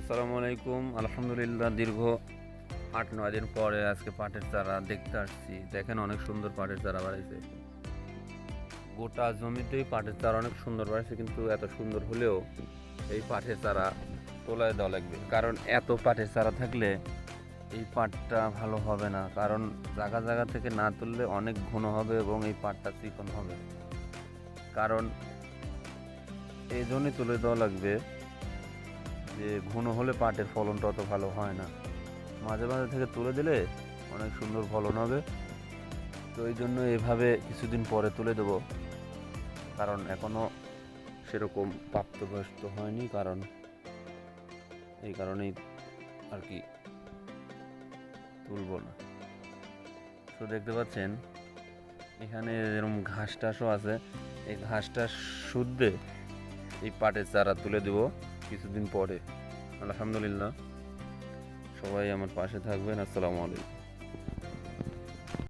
আসসালামু আলাইকুম। আলহামদুলিল্লাহ দীর্ঘ আট, নয় দিন পরে আজকে পাটের চারা দেখতে আসছি। দেখেন অনেক সুন্দর পাটের চারা বাড়াইছে। গোটা জমিতেই পাটের চারা অনেক সুন্দর বাড়াইছে, কিন্তু এত সুন্দর হলেও এই পাটের চারা তোলায় দেওয়া লাগবে। কারণ এত পাটের চারা থাকলে এই পাটটা ভালো হবে না। কারণ জায়গা জায়গা থেকে না তুললে অনেক ঘন হবে এবং এই পাটটা চিকন হবে। কারণ এই জন্যই তুলে দেওয়া লাগবে যে ঘন হলে পাটের ফলনটা অত ভালো হয় না। মাঝে মাঝে থেকে তুলে দিলে অনেক সুন্দর ফলন হবে। তো এই জন্য এভাবে কিছুদিন পরে তুলে দেবো। কারণ এখনও সেরকম প্রাপ্তবয়স্ক হয়নি কারণ এই কারণেই আর কি তুলব না। তো দেখতে পাচ্ছেন, এখানে এরকম ঘাস টাসও আছে। এই ঘাসটা শুদ্ধে এই পাটের চারা তুলে দেব। কিছুদিন পরে। আলহামদুলিল্লাহ। সবাই আমার পাশে থাকবেন। আসসালামু আলাইকুম।